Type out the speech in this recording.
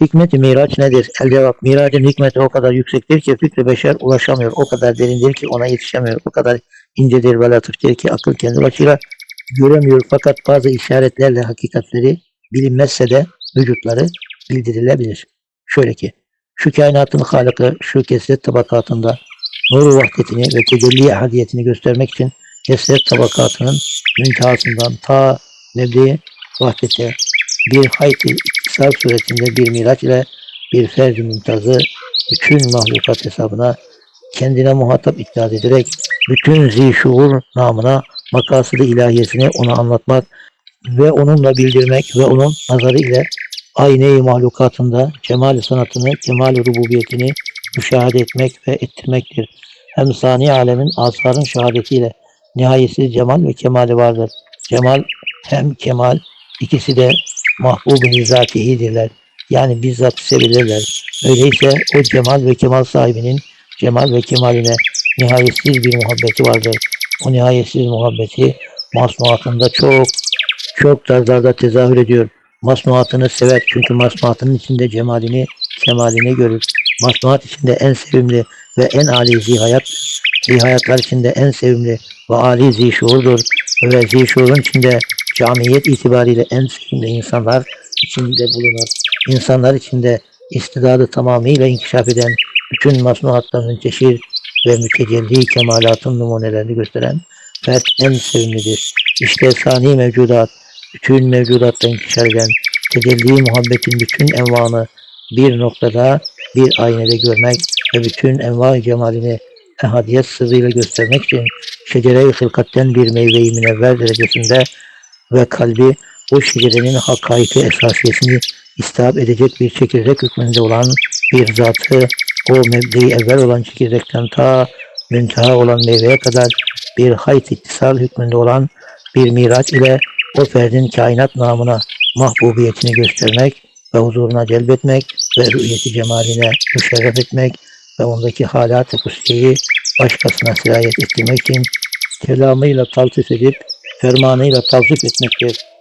Hikmet-i Miraç nedir? El cevap, miracın hikmeti o kadar yüksektir ki fikri beşer ulaşamıyor. O kadar derindir ki ona yetişemiyor. O kadar incedir ve latiftir ki akıl kendi başıyla göremiyor. Fakat bazı işaretlerle hakikatleri bilinmezse de vücutları bildirilebilir. Şöyle ki, şu kainatın halıkı şu kesret tabakatında nuru vahdetini ve tecelli ahadiyetini göstermek için kesret tabakatının müntehasından ta nebdi vahdete bir hayti iktisal suretinde bir miraç ile bir ferdi mümtazı bütün mahlukat hesabına kendine muhatap iddia ederek bütün zişuur namına makasıdı ilahiyesini ona anlatmak ve onunla bildirmek ve onun nazarı ile ayne-i mahlukatında cemal sanatını, cemal rububiyetini müşahede etmek ve ettirmektir. Hem sani alemin asarın şehadetiyle nihayetsiz cemal ve kemali vardır. Cemal hem kemal ikisi de mahbub-i zatihidirler. Yani bizzat sevilirler. Öyleyse o cemal ve kemal sahibinin cemal ve kemaline nihayetsiz bir muhabbeti vardır. O nihayetsiz muhabbeti masnuatında çok çok darlarda tezahür ediyor. Masnuatını sever çünkü masnuatının içinde cemalini, kemalini görür. Masnuat içinde en sevimli ve en âli zihayat, zihayatlar içinde en sevimli ve âli zişuurdur. Ve zişuurun içinde camiyet itibariyle en sevimli insanlar içinde bulunur. İnsanlar içinde istidadı tamamıyla inkişaf eden, bütün masnuatta münteşir ve mütecelli kemalatın numunelerini gösteren fert en sevimlidir. İşte sani mevcudat, bütün mevcudatta inkişaf eden tecelli muhabbetin bütün envanı bir noktada bir aynede görmek ve bütün enva cemalini ehadiyet sırrıyla göstermek için şecere-i hılkatten bir meyve-i münevver derecesinde ve kalbi o şecerenin hakaiki esasiyesini istihap edecek bir çekirdek hükmünde olan bir zatı o mebde evvel olan çekirdekten ta münteha olan meyveye kadar bir hayt ittisal hükmünde olan bir miraç ile o ferdin kainat namına mahbubiyetini göstermek ve huzuruna celbetmek ve rüyeti cemaline müşerref etmek ve ondaki halat-ı başkasına sirayet ettirmek için kelamıyla taltif edip fermanıyla tavsif etmektir.